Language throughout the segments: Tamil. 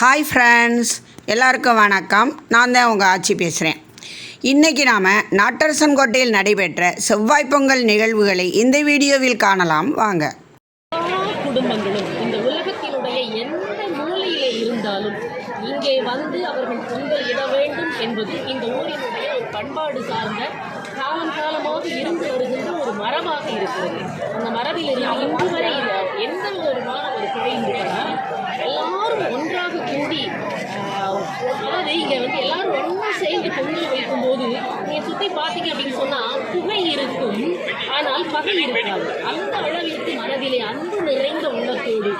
ஹாய் ஃப்ரெண்ட்ஸ் எல்லாருக்கும் வணக்கம். நான் தான் உங்கள் ஆட்சி பேசுகிறேன் இன்றைக்கி நாம் நாட்டரசன் கோட்டையில் நடைபெற்ற செவ்வாய் பொங்கல் நிகழ்வுகளை இந்த வீடியோவில் காணலாம். வாங்க. குடும்பங்களும் இந்த உலகத்தினுடைய எந்த மூலையிலே இருந்தாலும் இங்கே வந்து அவர்கள் பொங்கல் இட வேண்டும் என்பது இந்த ஊரினுடைய ஒரு பண்பாடு சார்ந்த காலம் காலமாக இருந்து வருகின்ற ஒரு மரபாக இருக்கிறது. அந்த மரபில் இருந்து இன்று வரை எந்த விதமான ஒரு குறையும் எல்லாரும் ஒன்றாக கூடி அதாவது இங்கே வந்து எல்லாரும் ஒன்றா சேர்ந்து பொங்கல் வைக்கும்போது நீங்கள் சுற்றி பார்த்தீங்க அப்படின்னு சொன்னால் புகை இருக்கும். ஆனால் பகை இருக்காது. அந்த அளவிற்கு மனதிலே அன்பு நிறைந்த உள்ளத்தோடு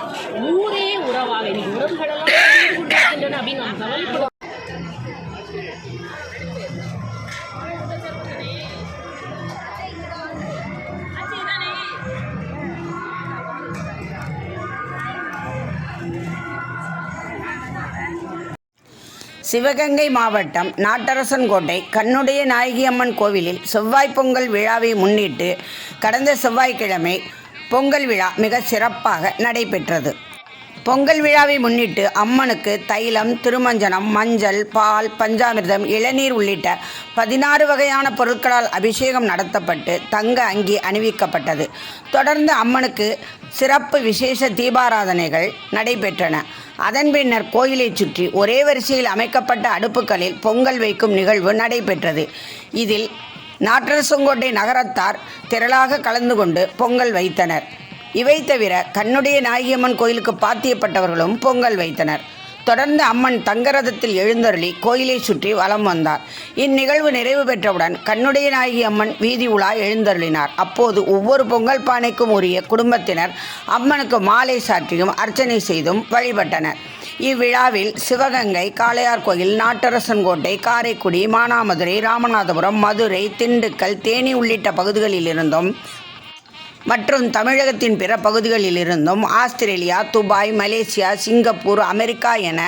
ஊரே உறவாக இன்னைக்கு உறவுகளெல்லாம் அப்படின்னு நாம் கவலைப்பட சிவகங்கை மாவட்டம் நாட்டரசன்கோட்டை கண்ணுடைய நாயகியம்மன் கோவிலில் செவ்வாய் பொங்கல் விழாவை முன்னிட்டு கடந்த செவ்வாய்க்கிழமை பொங்கல் விழா மிக சிறப்பாக நடைபெற்றது. பொங்கல் விழாவை முன்னிட்டு அம்மனுக்கு தைலம் திருமஞ்சனம் மஞ்சள் பால் பஞ்சாமிர்தம் இளநீர் உள்ளிட்ட பதினாறு வகையான பொருட்களால் அபிஷேகம் நடத்தப்பட்டு தங்க அங்கி அணிவிக்கப்பட்டது. தொடர்ந்து அம்மனுக்கு சிறப்பு விசேஷ தீபாராதனைகள் நடைபெற்றன. அதன் பின்னர் கோயிலைச் சுற்றி ஒரே வரிசையில் அமைக்கப்பட்ட அடுப்புகளில் பொங்கல் வைக்கும் நிகழ்வு நடைபெற்றது. இதில் நாட்டரசங்கோட்டை நகரத்தார் திரளாக கலந்து கொண்டு பொங்கல் வைத்தனர். இவை தவிர கண்ணுடைய நாயகியம்மன் கோயிலுக்கு பாத்தியப்பட்டவர்களும் பொங்கல் வைத்தனர். தொடர்ந்து அம்மன் தங்கரதத்தில் எழுந்தருளி கோயிலை சுற்றி வலம் வந்தார். இந்நிகழ்வு நிறைவு பெற்றவுடன் கண்ணுடைய நாயகி அம்மன் வீதி உலா எழுந்தருளினார். அப்போது ஒவ்வொரு பொங்கல் பானைக்கும் உரிய குடும்பத்தினர் அம்மனுக்கு மாலை சாற்றியும் அர்ச்சனை செய்தும் வழிபட்டனர். இவ்விழாவில் சிவகங்கை காளையார் கோயில் நாட்டரசன் கோட்டை காரைக்குடி மானாமதுரை ராமநாதபுரம் மதுரை திண்டுக்கல் தேனி உள்ளிட்ட பகுதிகளிலிருந்தும் மற்றும் தமிழகத்தின் பிற பகுதிகளிலிருந்தும் Australia Dubai Malaysia Singapore America என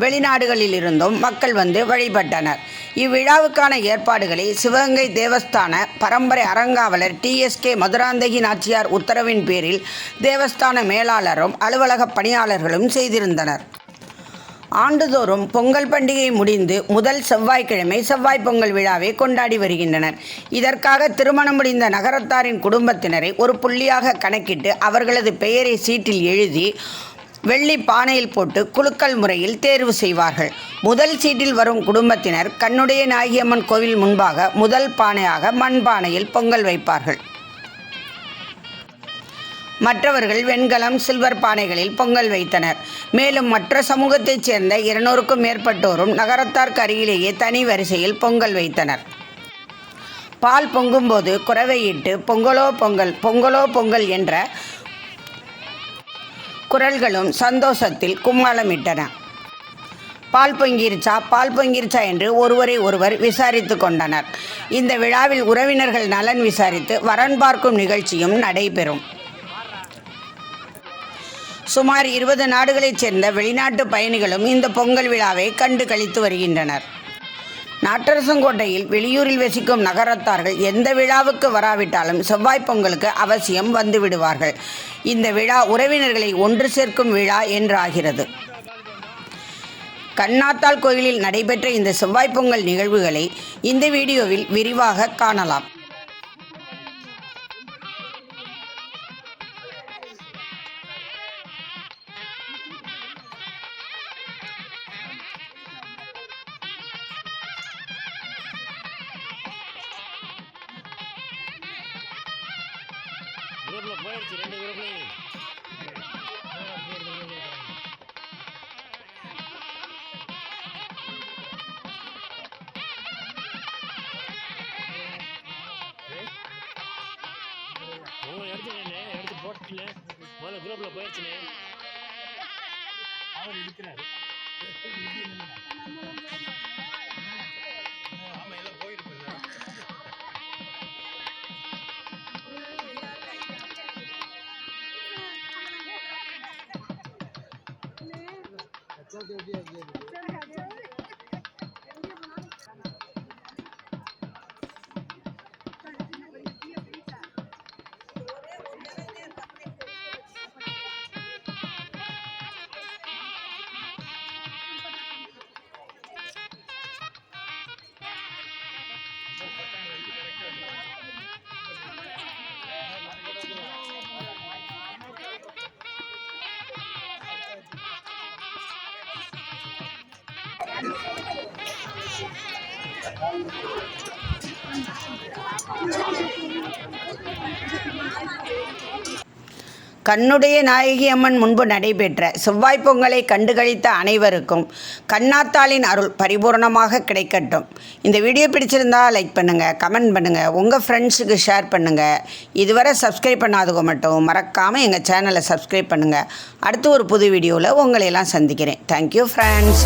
வெளிநாடுகளிலிருந்தும் மக்கள் வந்து வழிபட்டனர். இவ்விழாவுக்கான ஏற்பாடுகளை சிவகங்கை தேவஸ்தான பரம்பரை அறங்காவலர் டிஎஸ்கே மதுராந்தகி நாச்சியார் உத்தரவின் பேரில் தேவஸ்தான மேலாளரும் அலுவலக பணியாளர்களும் செய்திருந்தனர். ஆண்டுதோறும் பொங்கல் பண்டிகை முடிந்து முதல் செவ்வாய்க்கிழமை செவ்வாய் பொங்கல் விழாவை கொண்டாடி வருகின்றனர். இதற்காக திருமணம் முடிந்த நகரத்தாரின் குடும்பத்தினரை ஒரு புள்ளியாக கணக்கிட்டு அவர்களது பெயரை சீட்டில் எழுதி வெள்ளி பானையில் போட்டு குலுக்கல் முறையில் தேர்வு செய்வார்கள். முதல் சீட்டில் வரும் குடும்பத்தினர் கண்ணுடைய நாயகியம்மன் கோவில் முன்பாக முதல் பானையாக மண்பானையில் பொங்கல் வைப்பார்கள். மற்றவர்கள் வெண்கலம் சில்வர் பானைகளில் பொங்கல் வைத்தனர். மேலும் மற்ற சமூகத்தைச் சேர்ந்த இருநூறுக்கும் மேற்பட்டோரும் நகரத்தார்க்கு அருகிலேயே தனி வரிசையில் பொங்கல் வைத்தனர். பால் பொங்கும்போது குறவையிட்டு பொங்கலோ பொங்கல் பொங்கலோ பொங்கல் என்ற குரல்களும் சந்தோஷத்தில் கும்மாளமிட்டன. பால் பொங்கிருச்சா? பால் பொங்கிருச்சா? என்று ஒருவரை ஒருவர் விசாரித்து கொண்டனர். இந்த விழாவில் உறவினர்கள் நலன் விசாரித்து வரன் பார்க்கும் நிகழ்ச்சியும் நடைபெறும். சுமார் இருபது நாடுகளைச் சேர்ந்த வெளிநாட்டு பயணிகளும் இந்த பொங்கல் விழாவை கண்டு கழித்து வருகின்றனர். நாட்டரசங்கோட்டையில் வெளியூரில் வசிக்கும் நகரத்தார்கள் எந்த விழாவுக்கு வராவிட்டாலும் செவ்வாய் பொங்கலுக்கு அவசியம் வந்து விடுவார்கள். இந்த விழா உறவினர்களை ஒன்று சேர்க்கும் விழா என்றாகிறது. கண்ணாத்தாள் கோயிலில் நடைபெற்ற இந்த செவ்வாய் பொங்கல் நிகழ்வுகளை இந்த வீடியோவில் விரிவாக காணலாம். குரூப்ல போயிடுச்சு ரெண்டு குரூப்லையும் ஓ எடுத்துனே எடுத்து போட்டுல முதல்ல குரூப்ல போயிடுச்சுனே அவர் இருக்கிறாரு. Só que eu vi கண்ணுடைய நாயகி அம்மன் முன்பு நடைபெற்ற செவ்வாய் பொங்கலை கண்டுகளித்த அனைவருக்கும் கண்ணாத்தாளின் அருள் பரிபூர்ணமாக கிடைக்கட்டும். இந்த வீடியோ பிடிச்சிருந்தா லைக் பண்ணுங்கள் கமெண்ட் பண்ணுங்கள் உங்கள் ஃப்ரெண்ட்ஸுக்கு ஷேர் பண்ணுங்கள் இதுவரை சப்ஸ்கிரைப் பண்ணாதவங்க மட்டும் மறக்காமல் எங்கள் சேனலை சப்ஸ்கிரைப் பண்ணுங்கள் அடுத்து ஒரு புது வீடியோவில் உங்களையெல்லாம் சந்திக்கிறேன். Thank you friends